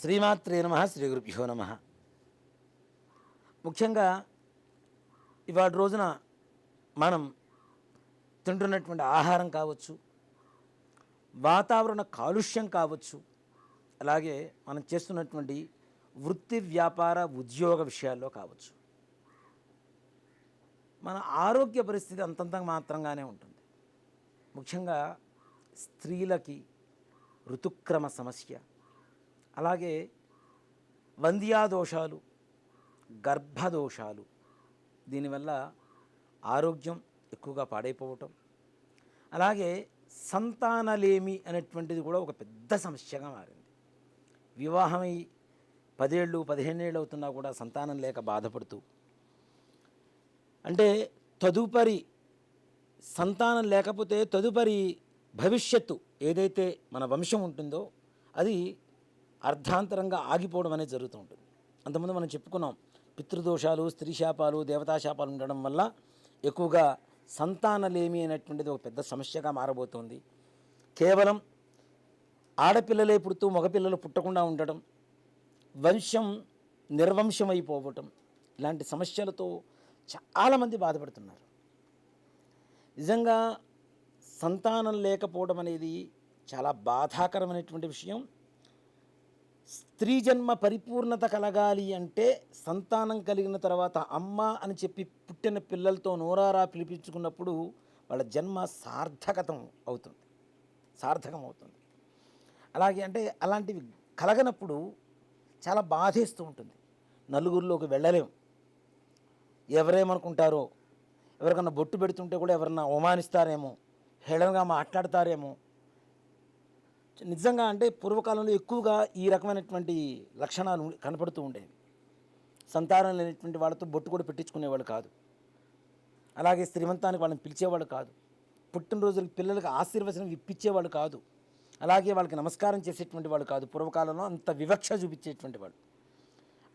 శ్రీమాత్రే నమ శ్రీ గురుభ్యో నమ. ముఖ్యంగా ఇవాళ రోజున మనం తింటున్నటువంటి ఆహారం కావచ్చు వాతావరణ కాలుష్యం కావచ్చు అలాగే మనం చేస్తున్నటువంటి వృత్తి వ్యాపార ఉద్యోగ విషయాల్లో కావచ్చు. మన ఆరోగ్య పరిస్థితి అంతంత మాత్రంగానే ఉంటుంది. ముఖ్యంగా స్త్రీలకి ఋతుక్రమ సమస్య అలాగే వంద్యాదోషాలు గర్భదోషాలు దీనివల్ల ఆరోగ్యం ఎక్కువగా పాడైపోవటం. అలాగే సంతానలేమి అనేటువంటిది కూడా ఒక పెద్ద సమస్యగా మారింది. వివాహమై పదేళ్ళు పదిహేనేళ్ళు అవుతున్నా కూడా సంతానం లేక బాధపడుతూ. అంటే తదుపరి సంతానం లేకపోతే తదుపరి భవిష్యత్తు ఏదైతే మన వంశం ఉంటుందో అది అర్ధాంతరంగా ఆగిపోవడం అనేది జరుగుతూ ఉంటుంది. అంతకుముందు మనం చెప్పుకున్నాం పితృదోషాలు స్త్రీ శాపాలు దేవతా శాపాలు ఉండడం వల్ల ఎక్కువగా సంతానలేమి అనేటువంటిది ఒక పెద్ద సమస్యగా మారబోతోంది. కేవలం ఆడపిల్లలే పుడుతూ మగపిల్లలు పుట్టకుండా ఉండడం వంశం నిర్వంశమైపోవటం ఇలాంటి సమస్యలతో చాలామంది బాధపడుతున్నారు. నిజంగా సంతానం లేకపోవడం అనేది చాలా బాధాకరమైనటువంటి విషయం. స్త్రీ జన్మ పరిపూర్ణత కలగాలి అంటే సంతానం కలిగిన తర్వాత అమ్మ అని చెప్పి పుట్టిన పిల్లలతో నోరారా పిలిపించుకున్నప్పుడు వాళ్ళ జన్మ సార్థకతం అవుతుంది. సార్థకం అవుతుంది. అలాగే అంటే అలాంటివి కలగనప్పుడు చాలా బాధేస్తూ ఉంటుంది. నలుగురిలోకి వెళ్ళలేం. ఎవరేమనుకుంటారో ఎవరికన్నా బొట్టు పెడుతుంటే కూడా ఎవరన్నా అవమానిస్తారేమో హేళనగా మాట్లాడతారేమో నిజంగా అంటే పూర్వకాలంలో ఎక్కువగా ఈ రకమైనటువంటి లక్షణాలు కనపడుతూ ఉండేవి. సంతానం లేనటువంటి వాళ్ళతో బొట్టు కూడా పెట్టించుకునేవాళ్ళు కాదు. అలాగే శ్రీమంతానికి వాళ్ళని పిలిచేవాళ్ళు కాదు. పుట్టినరోజులకు పిల్లలకు ఆశీర్వచనం ఇప్పించేవాళ్ళు కాదు. అలాగే వాళ్ళకి నమస్కారం చేసేటువంటి వాళ్ళు కాదు. పూర్వకాలంలో అంత వివక్ష చూపించేటువంటి వాళ్ళు.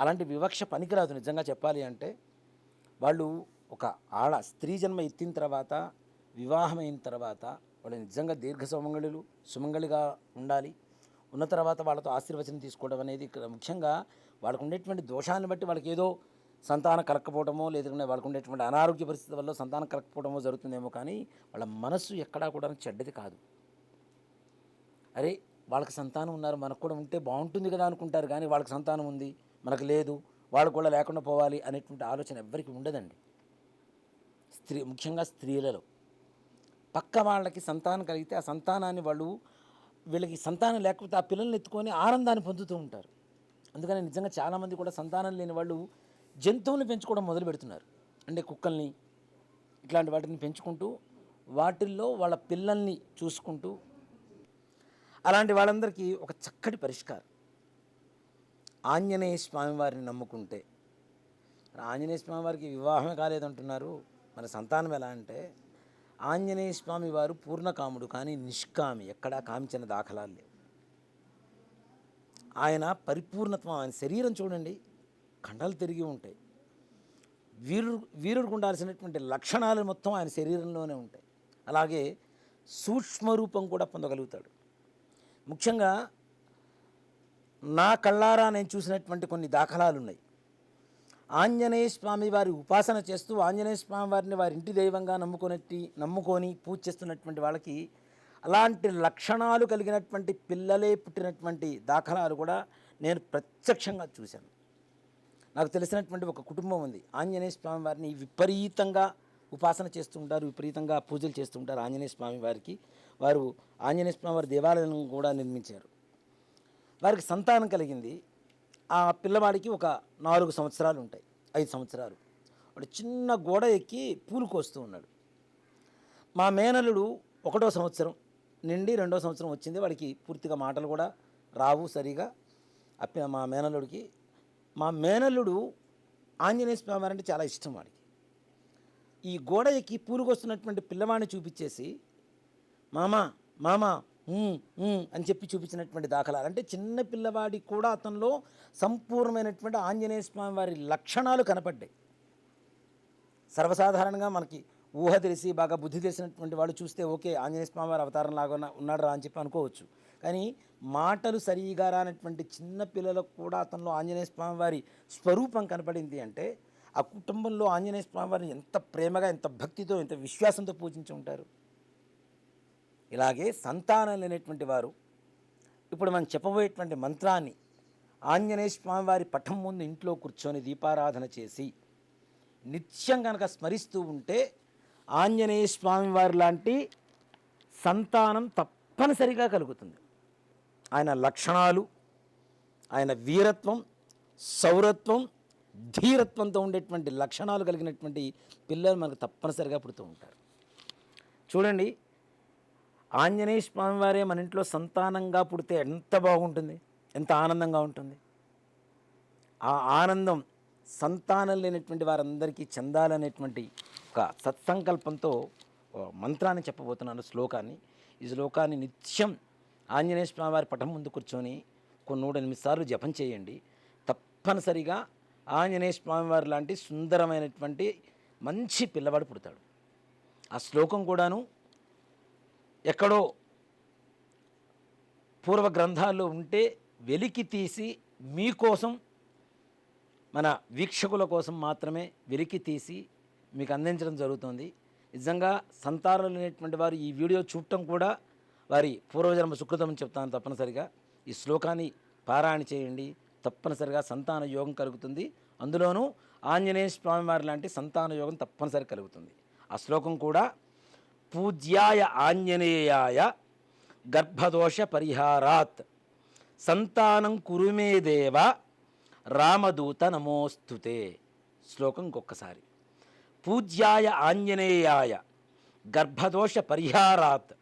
అలాంటి వివక్ష పనికిరాదు నిజంగా చెప్పాలి అంటే వాళ్ళు ఒక ఆడ స్త్రీ జన్మ ఎత్తిన తర్వాత వివాహమైన తర్వాత వాళ్ళు నిజంగా దీర్ఘ సుమంగళులు సుమంగళిగా ఉండాలి. ఉన్న తర్వాత వాళ్ళతో ఆశీర్వచనం తీసుకోవడం అనేది ఇక్కడ ముఖ్యంగా వాళ్ళకు ఉండేటువంటి దోషాన్ని బట్టి వాళ్ళకి ఏదో సంతానం కలక్కపోవడమో లేదంటే వాళ్ళకు ఉండేటువంటి అనారోగ్య పరిస్థితి వల్ల సంతానం కలక్కపోవడమో జరుగుతుందేమో కానీ వాళ్ళ మనస్సు ఎక్కడా కూడా చెడ్డది కాదు. అరే వాళ్ళకి సంతానం ఉన్నారు మనకు కూడా ఉంటే బాగుంటుంది కదా అనుకుంటారు కానీ వాళ్ళకి సంతానం ఉంది మనకు లేదు వాళ్ళు కూడా లేకుండా పోవాలి అనేటువంటి ఆలోచన ఎవ్వరికి ఉండదండి. స్త్రీ ముఖ్యంగా స్త్రీలలో. పక్క వాళ్ళకి సంతానం కలిగితే ఆ సంతానాన్ని వాళ్ళు వీళ్ళకి సంతానం లేకపోతే ఆ పిల్లల్ని ఎత్తుకొని ఆనందాన్ని పొందుతూ ఉంటారు. అందుకని నిజంగా చాలామంది కూడా సంతానం లేని వాళ్ళు జంతువుల్ని పెంచుకోవడం మొదలు పెడుతున్నారు. అంటే కుక్కల్ని ఇట్లాంటి వాటిని పెంచుకుంటూ వాటిల్లో వాళ్ళ పిల్లల్ని చూసుకుంటూ అలాంటి వాళ్ళందరికీ ఒక చక్కటి పరిష్కారం. ఆంజనేయ స్వామి వారిని నమ్ముకుంటే. ఆంజనేయ స్వామి వారికి వివాహమే కాలేదంటున్నారు. మరి సంతానం ఎలా అంటే ఆంజనేయ స్వామి వారు పూర్ణకాముడు కానీ నిష్కామి ఎక్కడా కామించిన దాఖలాలు లేవు. ఆయన పరిపూర్ణత్వం ఆయన శరీరం చూడండి కండలు తిరిగి ఉంటాయి. వీరుడు వీరుడికి ఉండాల్సినటువంటి లక్షణాలు మొత్తం ఆయన శరీరంలోనే ఉంటాయి. అలాగే సూక్ష్మ రూపం కూడా పొందగలుగుతాడు. ముఖ్యంగా నా కళ్ళారా నేను చూసినటువంటి కొన్ని దాఖలాలు ఉన్నాయి. ఆంజనేయ స్వామి వారి ఉపాసన చేస్తూ ఆంజనేయ స్వామి వారిని వారి ఇంటి దైవంగా నమ్ముకునేటి నమ్ముకొని పూజ చేస్తున్నటువంటి వాళ్ళకి అలాంటి లక్షణాలు కలిగినటువంటి పిల్లలే పుట్టినటువంటి దాఖలాలు కూడా నేను ప్రత్యక్షంగా చూశాను. నాకు తెలిసినటువంటి ఒక కుటుంబం ఉంది. ఆంజనేయ స్వామి వారిని విపరీతంగా ఉపాసన చేస్తూ ఉంటారు విపరీతంగా పూజలు చేస్తూ ఉంటారు ఆంజనేయ స్వామి వారికి. వారు ఆంజనేయ స్వామి వారి దేవాలయం కూడా నిర్మించారు. వారికి సంతానం కలిగింది. ఆ పిల్లవాడికి ఒక నాలుగు సంవత్సరాలు ఉంటాయి. ఐదు సంవత్సరాలు. వాడు చిన్న గోడ ఎక్కి పూలు కోస్తూ ఉన్నాడు. మా మేనలుడు ఒకటో సంవత్సరం నిండి రెండో సంవత్సరం వచ్చింది. వాడికి పూర్తిగా మాటలు కూడా రావు సరిగా. అప్పి మా మేనల్లుడికి మా మేనల్లుడు ఆంజనేయ స్వామి అంటే చాలా ఇష్టం వాడికి. ఈ గోడ ఎక్కి పూలుకొస్తున్నటువంటి పిల్లవాడిని చూపించేసి మామ మామ అని చెప్పి చూపించినటువంటి దాఖలాలు. అంటే చిన్న పిల్లవాడి కూడా అతనిలో సంపూర్ణమైనటువంటి ఆంజనేయ స్వామి వారి లక్షణాలు కనపడ్డాయి. సర్వసాధారణంగా మనకి ఊహ తెలిసి బాగా బుద్ధి తెలిసినటువంటి వాళ్ళు చూస్తే ఓకే ఆంజనేయ స్వామి వారి అవతారం లాగా ఉన్నాడు రా అని చెప్పి అనుకోవచ్చు. కానీ మాటలు సరిగా రానటువంటి చిన్న పిల్లలకు కూడా అతనిలో ఆంజనేయ స్వామి వారి స్వరూపం కనపడింది అంటే ఆ కుటుంబంలో ఆంజనేయ స్వామి వారిని ఎంత ప్రేమగా ఎంత భక్తితో ఎంత విశ్వాసంతో పూజించి ఉంటారు? ఇలాగే సంతానం లేనటువంటి వారు ఇప్పుడు మనం చెప్పబోయేటువంటి మంత్రాన్ని ఆంజనేయ స్వామివారి పఠం ముందు ఇంట్లో కూర్చొని దీపారాధన చేసి నిత్యం కనుక స్మరిస్తూ ఉంటే ఆంజనేయ స్వామివారి లాంటి సంతానం తప్పనిసరిగా కలుగుతుంది. ఆయన లక్షణాలు ఆయన వీరత్వం సౌరత్వం ధీరత్వంతో ఉండేటువంటి లక్షణాలు కలిగినటువంటి పిల్లలు మనకు తప్పనిసరిగా పుడుతూ ఉంటారు. చూడండి ఆంజనేయ స్వామి వారే మన ఇంట్లో సంతానంగా పుడితే ఎంత బాగుంటుంది ఎంత ఆనందంగా ఉంటుంది. ఆ ఆనందం సంతానం లేనటువంటి వారందరికీ చెందాలనేటువంటి ఒక సత్సంకల్పంతో మంత్రాన్ని చెప్పబోతున్నాను శ్లోకాన్ని. ఈ శ్లోకాన్ని నిత్యం ఆంజనేయ స్వామి వారి పటం ముందు కూర్చొని కొన్ని నూట ఎనిమిది సార్లు జపం చేయండి. తప్పనిసరిగా ఆంజనేయ స్వామి వారి లాంటి సుందరమైనటువంటి మంచి పిల్లవాడు పుడతాడు. ఆ శ్లోకం కూడాను ఎక్కడో పూర్వ గ్రంథాల్లో ఉంటే వెలికి తీసి మీకోసం మన వీక్షకుల కోసం మాత్రమే వెలికి తీసి మీకు అందించడం జరుగుతుంది. నిజంగా సంతానం లేనటువంటి వారు ఈ వీడియో చూడటం కూడా వారి పూర్వజన్మ సుకృతం చెప్తాను తప్పనిసరిగా. ఈ శ్లోకాన్ని పారాయణ చేయండి. తప్పనిసరిగా సంతాన యోగం కలుగుతుంది. అందులోనూ ఆంజనేయ స్వామివారి లాంటి సంతాన యోగం తప్పనిసరి కలుగుతుంది. ఆ శ్లోకం కూడా పూజ్యాయ ఆంజనేయాయ గర్భదోష పరిహారాత్. సంతానం కురుమే దేవ రామదూత నమోస్తుతే. శ్లోకం ఇంకొకసారి. పూజ్యాయ ఆంజనేయాయ గర్భదోష పరిహారాత్.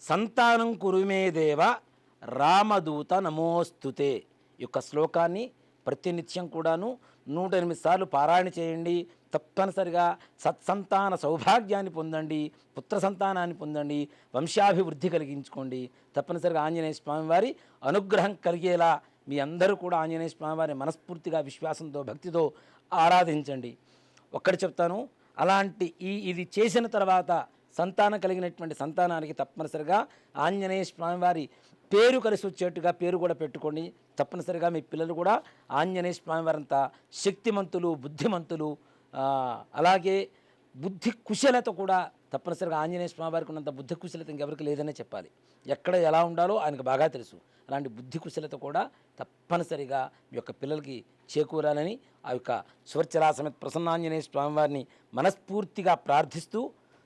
సంతానం కురుమే దేవ రామదూత నమోస్తుతే. యొక్క శ్లోకాన్ని ప్రతినిత్యం కూడాను నూట ఎనిమిది సార్లు పారాయణ చేయండి. తప్పనిసరిగా సత్సంతాన సౌభాగ్యాన్ని పొందండి. పుత్ర సంతానాన్ని పొందండి. వంశాభివృద్ధి కలిగించుకోండి. తప్పనిసరిగా ఆంజనేయ స్వామి వారి అనుగ్రహం కలిగేలా మీ అందరూ కూడా ఆంజనేయ స్వామివారిని మనస్ఫూర్తిగా విశ్వాసంతో భక్తితో ఆరాధించండి. ఒక్కటి చెప్తాను. అలాంటి ఈ ఇది చేసిన తర్వాత సంతానం కలిగినటువంటి సంతానానికి తప్పనిసరిగా ఆంజనేయ స్వామి వారి పేరు కలిసి వచ్చేట్టుగా పేరు కూడా పెట్టుకోండి. తప్పనిసరిగా మీ పిల్లలు కూడా ఆంజనేయ స్వామి వారంతా శక్తిమంతులు బుద్ధిమంతులు అలాగే బుద్ధి కుశలత కూడా తప్పనిసరిగా ఆంజనేయ స్వామి వారికి ఉన్నంత బుద్ధి కుశలత ఇంకెవరికి లేదనే చెప్పాలి. ఎక్కడ ఎలా ఉండాలో ఆయనకు బాగా తెలుసు. అలాంటి బుద్ధి కుశలత కూడా తప్పనిసరిగా మీ యొక్క పిల్లలకి చేకూరాలని ఆ యొక్క స్వర్చలా సమేత ప్రసన్నాంజనేయ స్వామివారిని మనస్ఫూర్తిగా ప్రార్థిస్తూ